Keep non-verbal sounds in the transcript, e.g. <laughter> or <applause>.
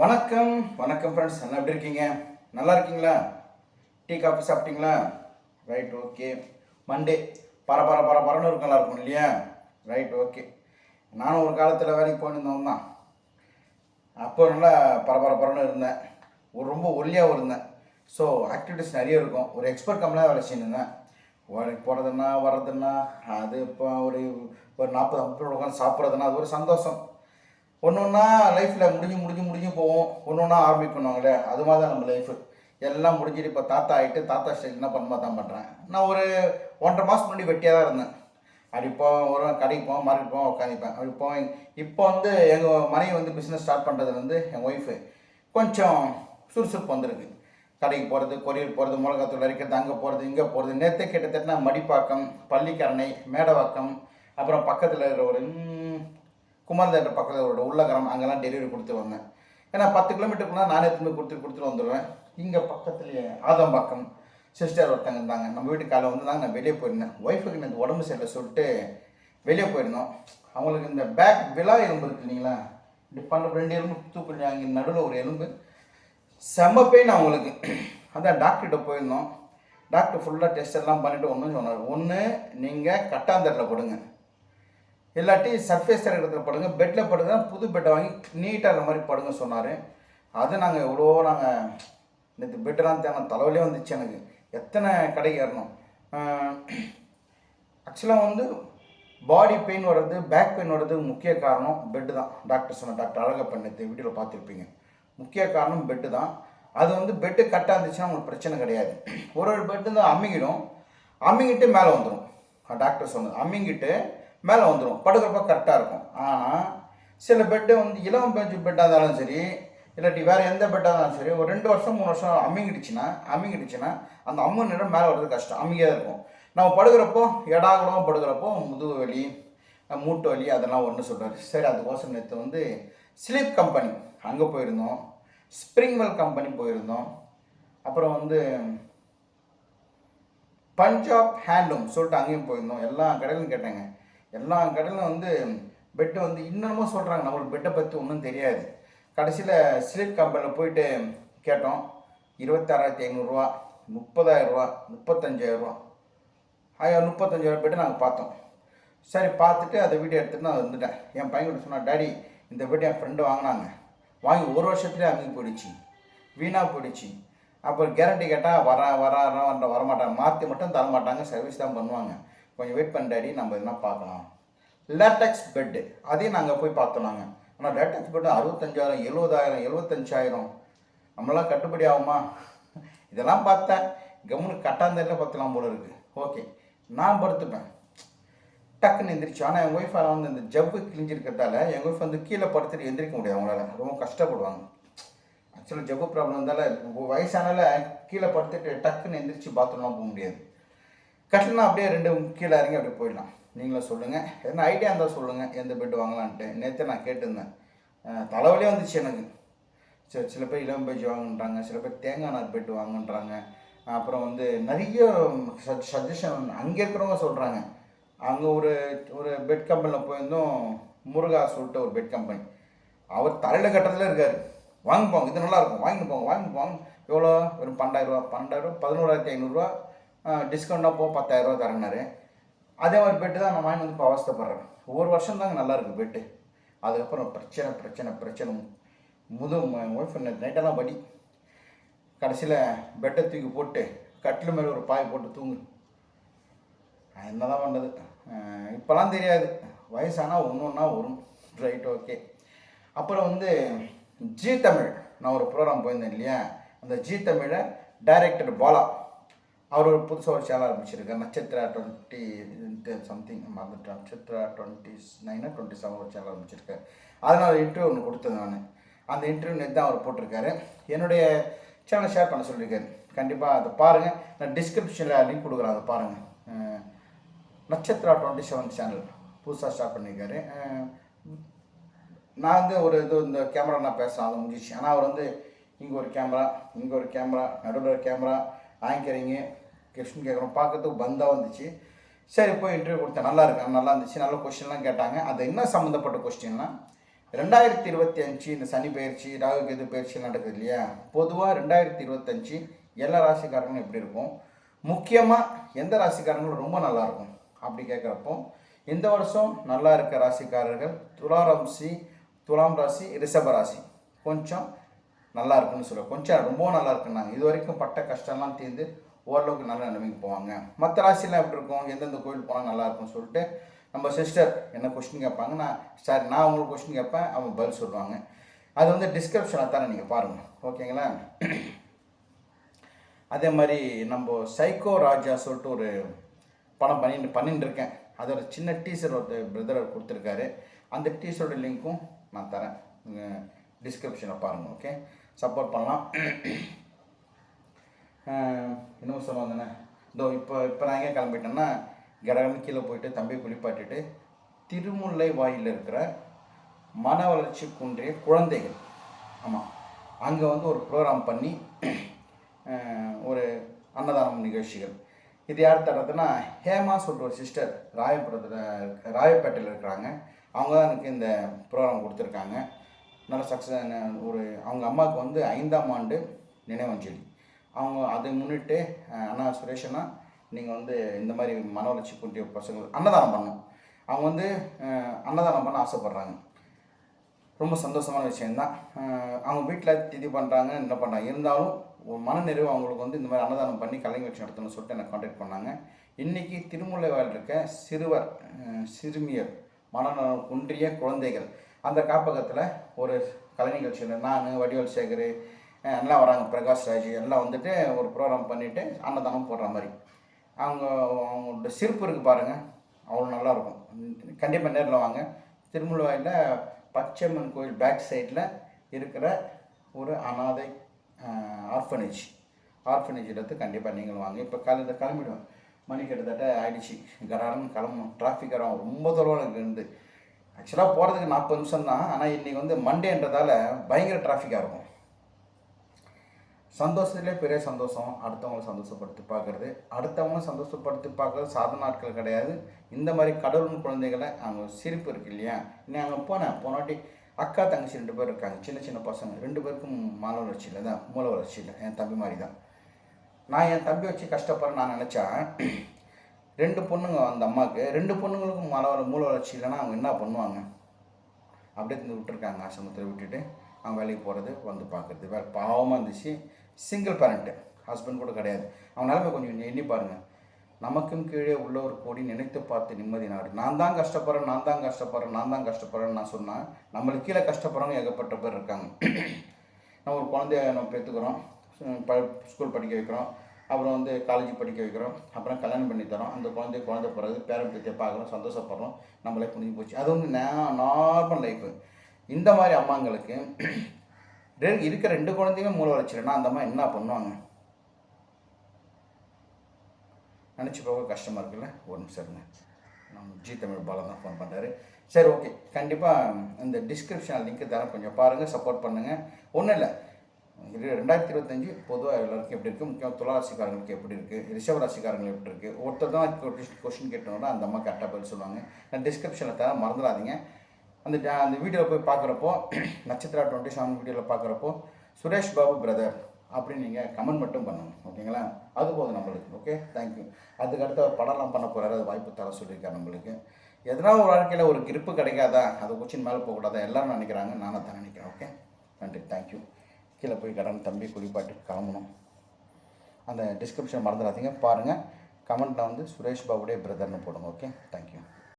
வணக்கம் வணக்கம் ஃப்ரெண்ட்ஸ் என்ன எப்படி இருக்கீங்க? நல்லா இருக்கீங்களா? டீ காஃபி சாப்பிட்டீங்களா? ரைட் ஓகே மண்டே பர பர பர பரன்னு இருக்கும் நல்லா இருக்கும் இல்லையா? ரைட் ஓகே நானும் ஒரு காலத்தில் வேலைக்கு போயிருந்தவன் தான் அப்போ நல்லா பரபர பரன்னு இருந்தேன். ஒரு ரொம்ப ஒல்லியாகவும் இருந்தேன். ஸோ ஆக்டிவிட்டிஸ் நிறைய இருக்கும். ஒரு எக்ஸ்பர்ட் கம்பெனியாக வேலை செஞ்சுருந்தேன் வேலைக்கு போகிறதுன்னா வர்றதுன்னா அது இப்போ ஒரு ஒரு நாற்பது ஐம்பது உட்காந்து சாப்பிட்றதுன்னா அது ஒரு சந்தோஷம். ஒன்று ஒன்றா லைஃப்பில் முடிஞ்சு முடிஞ்சு முடிஞ்சு போவோம். ஒன்று ஒன்றா பண்ணுவாங்களே அது மாதிரி தான் நம்ம லைஃபு எல்லாம் முடிஞ்சிட்டு இப்போ தாத்தா ஆகிட்டு தாத்தா ஸ்டைல் என்ன பண்ணுமா தான் பண்ணுறேன் நான் ஒரு ஒன்றரை மாதம் முன்னாடி வெட்டியாக தான் இருந்தேன். அப்படி ஒரு கடைக்கு போவோம் மார்க்கெட் போவோம் உட்காந்துப்பேன் அப்படி போவேன் இப்போ வந்து எங்கள் மனைவி வந்து பிஸ்னஸ் ஸ்டார்ட் பண்ணுறது வந்து என் ஒய்ஃபு கொஞ்சம் சுறுசுறுப்பு வந்திருக்கு. கடைக்கு போகிறது கொரியர் போகிறது மிளகாத்தூள் அரைக்கிறது அங்கே போகிறது இங்கே போகிறது நேற்று கிட்டத்தட்ட மடிப்பாக்கம் பள்ளிக்கரணை மேடவாக்கம் அப்புறம் பக்கத்தில் இருக்கிற ஒரு குமார் தேட்டர் பக்கத்தில் ஒரு உள்ளகரம் அங்கெல்லாம் டெலிவரி கொடுத்து வந்தேன். ஏன்னா பத்து கிலோமீட்டருக்குள்ள நானே திரும்பி கொடுத்து கொடுத்துட்டு வந்துடுவேன். இங்கே பக்கத்துலேயே ஆதம்பாக்கம் சிஸ்டர் ஒருத்தங்க இருந்தாங்க. நம்ம வீட்டு காலை வந்து தாங்க நான் வெளியே போயிருந்தேன். ஒய்ஃபுக்கு எனக்கு உடம்பு சரியில்லை சொல்லிட்டு வெளியே போயிருந்தோம். அவங்களுக்கு இந்த பேக் விழா எலும்பு இருக்கு இல்லைங்களா? இப்படி பண்ண ரெண்டு எலும்பு தூக்குறாங்க அங்கே நடுவில் ஒரு எலும்பு. செம்ம பெயின் அவங்களுக்கு. அதான் டாக்டர்கிட்ட போயிருந்தோம். டாக்டர் ஃபுல்லாக டெஸ்ட் எல்லாம் பண்ணிவிட்டு ஒன்றும் சொன்னார். ஒன்று நீங்கள் கட்டாந்தரில் கொடுங்க இல்லாட்டி சர்ஃபேஸ் இடத்துல படுங்க. பெட்டில் படுங்க புது பெட்டை வாங்கி நீட்டாக இருந்த மாதிரி படுங்க சொன்னார். அது நாங்கள் எவ்வளோ நாங்கள் நேற்று பெட்டெல்லாம் தேவை தலைவலே வந்துச்சு எனக்கு. எத்தனை கடைக்கு ஏறணும்? ஆக்சுவலாக வந்து பாடி பெயின் வர்றது பேக் பெயின் வர்றது முக்கிய காரணம் பெட்டு தான். டாக்டர் சொன்ன டாக்டர் அழகப்பன் நேற்று வீடியோவில் பார்த்துருப்பீங்க. முக்கிய காரணம் பெட்டு தான். அது வந்து பெட்டு கட்டாக இருந்துச்சுன்னா உங்களுக்கு பிரச்சனை கிடையாது. ஒரு ஒரு பெட்டு தான் அம்மிக்கிடும் அம்மிக்கிட்டு மேலே வந்துடும் டாக்டர் சொன்னது. அம்மிங்கிட்டு மேலே வந்துடும் படுக்கிறப்ப கரெக்டாக இருக்கும். ஆனால் சில பெட்டு வந்து இளம் பெஞ்சு பெட்டாக இருந்தாலும் சரி இல்லாட்டி வேறு எந்த பெட்டாக இருந்தாலும் சரி ஒரு ரெண்டு வருஷம் மூணு வருஷம் அம்மிங்கிடுச்சுன்னா அம்மிங்கிடுச்சுன்னா அந்த அம்மு நிறம் மேலே வர்றது கஷ்டம். அம்மியாக இருக்கும். நம்ம படுக்கிறப்போ எடாகுடமாக படுக்கிறப்போ முதுகு வலி மூட்டு வலி அதெல்லாம் ஒன்று சொல்கிறார் சரி அதுக்கோசம் நேற்று வந்து ஸ்லீப் கம்பெனி அங்கே போயிருந்தோம். ஸ்ப்ரிங்வெல் கம்பெனி போயிருந்தோம். அப்புறம் வந்து பஞ்சாப் ஹேண்ட்லூம் சொல்லிட்டு அங்கேயும் போயிருந்தோம். எல்லா கடையிலும் கேட்டேங்க. எல்லா கடையிலும் வந்து பெட்டு வந்து இன்னமும் சொல்கிறாங்க நம்மளுக்கு பெட்டை பற்றி ஒன்றும் தெரியாது. கடைசியில் ஸ்லீப் கம்பெனியில் போயிட்டு கேட்டோம். இருபத்தாறாயிரத்தி ஐநூறுரூவா முப்பதாயிரரூவா முப்பத்தஞ்சாயிரரூவா. ஆயா முப்பத்தஞ்சாயிரம் பெட்டு நாங்கள் பார்த்தோம். சரி பார்த்துட்டு அதை வீடியோ எடுத்துகிட்டு நான் வந்துட்டேன். என் பையன் சொன்னான் சொன்னா டாடி இந்த பெட்டு என் ஃப்ரெண்டு வாங்கினாங்க. வாங்கி ஒரு வருஷத்துலேயே அங்கே போயிடுச்சு. வீணாக போயிடுச்சு. அப்புறம் கேரண்டி கேட்டால் வர வர வரமாட்டாங்க. மாற்றி மட்டும் தர மாட்டாங்க சர்வீஸ் தான் பண்ணுவாங்க. கொஞ்சம் வெயிட் பண்ண நம்ம இதெல்லாம் பார்க்கலாம். லேட்டக்ஸ் பெட்டு அதையும் நாங்கள் போய் பார்த்தோம் நாங்கள் ஆனால் லேட்டக்ஸ் பெட்டு அறுபத்தஞ்சாயிரம் எழுபதாயிரம் எழுபத்தஞ்சாயிரம். நம்மளாம் கட்டுப்படி ஆகுமா? இதெல்லாம் பார்த்தேன். கம்முனு கட்டாந்தரில் பார்த்துலாம் போல இருக்குது ஓகே நான் படுத்துப்பேன். டக்குன்னு எந்திரிச்சு. ஆனால் என் ஒய்ஃப் வந்து இந்த ஜவ்வு கிழிஞ்சிருக்கிறதால என் ஒய்ஃப் வந்து கீழே படுத்துட்டு எந்திரிக்க முடியாது அவங்களால. ரொம்ப கஷ்டப்படுவாங்க. ஆக்சுவலாக ஜவ்வு ப்ராப்ளம் இருந்தால வயசானால கீழே படுத்துட்டு டக்குன்னு எந்திரிச்சு பாத்ரூம்லாம் போக முடியாது. கட்டில்னா அப்படியே ரெண்டு கீழே இறங்கி அப்படியே போயிடலாம். நீங்களும் சொல்லுங்கள் எதனா ஐடியா இருந்தால் சொல்லுங்கள் எந்த பெட் வாங்கலான்ட்டு. நேற்று நான் கேட்டிருந்தேன். தலைவலியே வந்துச்சு எனக்கு. சரி சில பேர் இளம் பேஜ் வாங்குன்றாங்க. சில பேர் தேங்காய் நார் பெட் வாங்குன்றாங்க. அப்புறம் வந்து நிறைய சஜஷன் அங்கே இருக்கிறவங்க சொல்கிறாங்க அங்கே ஒரு ஒரு பெட் கம்பெனியில் போயிருந்தோம். முருகா சொல்லிட்டு ஒரு பெட் கம்பெனி அவர் தலையில் கட்டத்தில் இருக்கார். வாங்கி போங்க இது நல்லாயிருக்கும் வாங்கிட்டு போங்க வாங்கி போங்க. எவ்வளோ? வெறும் பன்னெண்டாயிரரூவா பன்னெண்டாயிரம் பதினோராயிரத்தி ஐநூறுரூவா டிஸ்கவுண்ட்டாக போ பத்தாயிரரூவா தரேன்னாரு. அதே மாதிரி பெட்டு தான் நான் வாங்கி வந்து இப்போ அவஸ்தைப்படுறேன். ஒரு வருஷம் தாங்க நல்லா இருக்குது பெட்டு அதுக்கப்புறம் பிரச்சனை பிரச்சனை பிரச்சனை. முது ஒய்ஃப் நைட்டெல்லாம் படி. கடைசியில் பெட்டை தூக்கி போட்டு கட்டில் மேலே ஒரு பாய் போட்டு தூங்கு. என்ன தான் பண்ணுறது இப்போலாம் தெரியாது. வயசானால் ஒன்று ஒன்றா வரும். ரைட் ஓகே அப்புறம் வந்து ஜி தமிழ். நான் ஒரு ப்ரோக்ராம் போயிருந்தேன் இல்லையா? அந்த ஜி தமிழை டைரக்டர் பாலா அவர் ஒரு புதுசாக ஒரு சேனல் ஆரம்பிச்சிருக்கார். நட்சத்திரா டுவெண்ட்டி சம்திங் மறந்துட்டேன். நட்சத்திரா டுவெண்ட்டி நைனா டுவெண்ட்டி செவன் ஒரு சேனல் ஆரம்பிச்சிருக்காரு. அதனால் இன்டர்வியூ ஒன்று கொடுத்தேன் நான். அந்த இன்டர்வியூ நேற்று தான் அவர் போட்டிருக்காரு. என்னுடைய சேனலை ஷேர் பண்ண சொல்லியிருக்காரு. கண்டிப்பாக அதை பாருங்கள் நான் டிஸ்கிரிப்ஷனில் லிங்க் கொடுக்குறேன். அதை பாருங்கள் நட்சத்திரா டுவெண்ட்டி செவன் சேனல் புதுசாக ஸ்டார்ட் பண்ணியிருக்காரு. நான் வந்து ஒரு இது இந்த கேமரா நான் பேசுகிறேன் அதை முடிஞ்சிச்சு ஆனால் அவர் வந்து இங்கே ஒரு கேமரா இங்கே ஒரு கேமரா நடுவில் ஒரு கேமரா வாங்கிக்கிறீங்க கொஸ்டின் கேட்குறோம். பார்க்கறதுக்கு பந்தாக வந்துச்சு. சரி போய் இன்டர்வியூ கொடுத்தேன். நல்லா இருக்கு நல்லா இருந்துச்சு. நல்ல கொஸ்டின்லாம் கேட்டாங்க. அது என்ன சம்மந்தப்பட்ட கொஸ்டின்லாம் ரெண்டாயிரத்தி இருபத்தி அஞ்சு இந்த சனி பயிற்சி ராகு கேது பயிற்சி நடக்குது இல்லையா? பொதுவாக ரெண்டாயிரத்தி இருபத்தஞ்சு எல்லா ராசிக்காரங்களும் எப்படி இருக்கும்? முக்கியமாக எந்த ராசிக்காரங்களும் ரொம்ப நல்லாயிருக்கும் அப்படி கேட்குறப்போ இந்த வருஷம் நல்லா இருக்க ராசிக்காரர்கள் துலா ராசி துலாம் ராசி ரிஷப ராசி. கொஞ்சம் நல்லா இருக்குன்னு சொல்லுவேன் கொஞ்சம் ரொம்ப நல்லா இருக்குன்னாங்க இது வரைக்கும் பட்ட கஷ்டம்லாம் தீர்ந்து ஓரளவுக்கு நல்ல நிலைமைக்கு போவாங்க. மற்ற ராசிலாம் எப்படி இருக்கும்? எந்தெந்த கோயில் போனால் நல்லா இருக்கும்னு சொல்லிட்டு நம்ம சிஸ்டர் என்ன கொஸ்டின் கேட்பாங்க. நான் சார் நான் உங்களுக்கு கொஸ்டின் கேட்பேன். அவங்க பதில் சொல்லுவாங்க. அது வந்து டிஸ்கிரிப்ஷனை தானே நீங்கள் பாருங்கள் ஓகேங்களா? அதே மாதிரி நம்ம சைக்கோ ராஜா சொல்லிட்டு ஒரு படம் பண்ணி பண்ணிட்டு இருக்கேன் அதோட சின்ன டீசர் ஒரு பிரதர் கொடுத்துருக்காரு. அந்த டீசரோட லிங்க்கும் நான் தரேன். டிஸ்கிரிப்ஷனில் பாருங்கள் ஓகே சப்போர்ட் பண்ணலாம். இன்னும் சொல்ல வந்தேனே? இதோ இப்போ இப்போ நான் எங்கே கிளம்பிட்டேன்னா கடகடன்னு கீழே போயிட்டு தம்பியை குளிப்பாட்டிட்டு திருமுல்லை வாயில் இருக்கிற மன வளர்ச்சி குன்றிய குழந்தைகள். ஆமாம் அங்கே வந்து ஒரு ப்ரோக்ராம் பண்ணி ஒரு அன்னதானம் நிகழ்ச்சிகள். இது யார் தர்றதுன்னா ஹேமா சொல்லிட்டு ஒரு சிஸ்டர் ராயபுரத்தில் ராயப்பேட்டையில் இருக்கிறாங்க. அவங்க தான் எனக்கு இந்த ப்ரோக்ராம் கொடுத்துருக்காங்க. நல்ல சக்ஸஸ் ஒரு அவங்க அம்மாவுக்கு வந்து ஐந்தாம் ஆண்டு நினைவஞ்சலி அவங்க அதை முன்னிட்டு அண்ணா சுரேஷனா நீங்கள் வந்து இந்த மாதிரி மன வளர்ச்சி குன்றிய பசங்க அன்னதானம் பண்ணணும். அவங்க வந்து அன்னதானம் பண்ண ஆசைப்பட்றாங்க. ரொம்ப சந்தோஷமான விஷயந்தான் அவங்க வீட்டில் திதி பண்ணுறாங்க என்ன பண்ணுறாங்க இருந்தாலும் ஒரு மனநிறைவு அவங்களுக்கு வந்து இந்த மாதிரி அன்னதானம் பண்ணி கலைஞர் வச்சு நடத்தணும்னு சொல்லிட்டு எனக்கு காண்டாக்ட் பண்ணாங்க. இன்றைக்கி திருமுல்லைவாயில் இருக்க சிறுவர் சிறுமியர் மனநலம் குன்றிய குழந்தைகள் அந்த காப்பகத்தில் ஒரு கலை நிகழ்ச்சியில் நான் வடிவல் சேகர் எல்லாம் வராங்க. பிரகாஷ் ராஜ் எல்லாம் வந்துட்டு ஒரு ப்ரோக்ராம் பண்ணிவிட்டு அன்னதானம் போடுற மாதிரி. அவங்க அவங்களோட சிரிப்பு இருக்குது பாருங்கள் அவ்வளோ நல்லாயிருக்கும் கண்டிப்பாக நேரில் வாங்க. திருமுழுவாயில் பச்சையம்மன் கோயில் பேக் சைடில் இருக்கிற ஒரு அனாதை ஆர்ஃபனேஜ் ஆர்ஃபனேஜ் எடுத்து கண்டிப்பாக நீங்களும் வாங்க. இப்போ காலையில் கிளம்பிடுவேன். மணி கிட்டத்தட்ட ஆயிடுச்சு. கராரன்னு கிளம்பணும். டிராஃபிக் வரும். ரொம்ப தொலைவில் இருந்து. ஆக்சுவலாக போகிறதுக்கு நாற்பது நிமிஷம் தான் ஆனால் இன்றைக்கி வந்து மண்டேன்றதால பயங்கர டிராஃபிக்காக இருக்கும். சந்தோஷத்துலேயே பெரிய சந்தோஷம். அடுத்தவங்களை சந்தோஷப்படுத்தி பார்க்குறது. அடுத்தவங்களை சந்தோஷப்படுத்தி பார்க்குறது சாதன நாட்கள் கிடையாது. இந்த மாதிரி கடவுள் குழந்தைகளை அவங்க சிரிப்பு இருக்கு இல்லையா? நீ அங்கே போனேன். போனாட்டி அக்கா தங்கச்சி ரெண்டு பேர் இருக்காங்க. சின்ன சின்ன பசங்க. ரெண்டு பேருக்கும் மாலை வளர்ச்சி இல்லை தான். மூல வளர்ச்சி இல்லை என் தம்பி மாதிரி தான் நான் என் தம்பி வச்சு கஷ்டப்படுறேன் நான் நினச்சேன். ரெண்டு பொண்ணுங்க அந்த அம்மாவுக்கு. ரெண்டு பொண்ணுங்களுக்கும் மல வள மூல வளர்ச்சி இல்லைன்னா அவங்க என்ன பண்ணுவாங்க? அப்படியே தந்து விட்டுருக்காங்க ஆசிரமத்தில் விட்டுட்டு. அவங்க வேலைக்கு போகிறது வந்து பார்க்குறது வேறு பாவமாக இருந்துச்சு. சிங்கிள் பேரண்ட்டு ஹஸ்பண்ட் கூட கிடையாது. அவன் நிலைமை கொஞ்சம் எண்ணி பாருங்கள் நமக்கும் கீழே உள்ள ஒரு கோடி நினைத்து பார்த்து நிம்மதி நாடு. நான் தான் கஷ்டப்படுறேன் நான் தான் கஷ்டப்படுறேன் நான் தான் கஷ்டப்படுறேன்னு நான் சொன்னேன் நம்மளுக்கு கீழே கஷ்டப்படுறவங்க ஏகப்பட்ட பேர் இருக்காங்க. நம்ம ஒரு குழந்தைய நம்ம பெற்றுக்கிறோம். ப ஸ்கூல் படிக்க வைக்கிறோம். அப்புறம் வந்து காலேஜ் படிக்க வைக்கிறோம். அப்புறம் கல்யாணம் பண்ணி தரோம். அந்த குழந்தை குழந்தை பிறகு பேரன் பேத்தியை பார்க்குறோம். சந்தோஷப்படுறோம். நம்ம லைஃப் முடிஞ்சு போச்சு. அது வந்து நார்மல் லைஃபு இந்த மாதிரி அம்மாங்களுக்கு <clears throat> இருக்கிற ரெண்டு குழந்தையுமே மூல வளர்ச்சிலன்னா அந்த அம்மா என்ன பண்ணுவாங்க? நினச்சி போக கஷ்டமாக இருக்குல்ல? ஒரு நிமிஷம் இருங்க. நம்ம ஜி தமிழ் பாலா தான் ஃபோன் பண்ணுறாரு சரி ஓகே கண்டிப்பாக இந்த டிஸ்கிரிப்ஷன் லிங்க் தரேன். கொஞ்சம் பாருங்கள் சப்போர்ட் பண்ணுங்கள் ஒன்றும் இல்லை. ரெண்டாயிரத்தி இருபத்தஞ்சு பொதுவாக எல்லாருக்கும் எப்படி இருக்குது முக்கியம் துளாராசிக்காரங்களுக்கு எப்படி இருக்குது ரிஷப ராசிக்காரங்களுக்கு எப்படி இருக்குது ஒருத்தர் தான் கொஷின் கேட்டோம்னா அந்த அம்மா கரெக்டாக பதில் சொல்லுவாங்க. நான் டிஸ்கிரிப்ஷனில் தர மறந்துடாதீங்க. அந்த அந்த வீடியோவில் போய் பார்க்குறப்போ <clears throat> நட்சத்திரா டுவெண்ட்டி செவன் வீடியோவில் பார்க்குறப்போ சுரேஷ் பாபு பிரதர் அப்படின்னு நீங்கள் கமெண்ட் மட்டும் பண்ணணும். ஓகேங்களா அது போதும் நம்மளுக்கு. ஓகே தேங்க்யூ அதுக்கு அடுத்து அவர் படம்லாம் பண்ண போகிறாரு அது வாய்ப்பு தர சொல்லியிருக்காரு நம்மளுக்கு. எதனா ஒரு வாழ்க்கையில் ஒரு கிரிப்பு கிடைக்காதா? அது கொச்சின் மேலே போகக்கூடாதா? எல்லாரும் நினைக்கிறாங்க. நானும் தான் நினைக்கிறேன். ஓகே நன்றி. தேங்க்யூ கீழே போய் கடன் தம்பி குளிப்பாட்டி கிளம்பணும். அந்த டிஸ்கிரிப்ஷன் மறந்துடாதீங்க. பாருங்கள் கமெண்ட்டில் வந்து சுரேஷ் பாபுடைய பிரதர்னு போடுங்க ஓகே தேங்க்யூ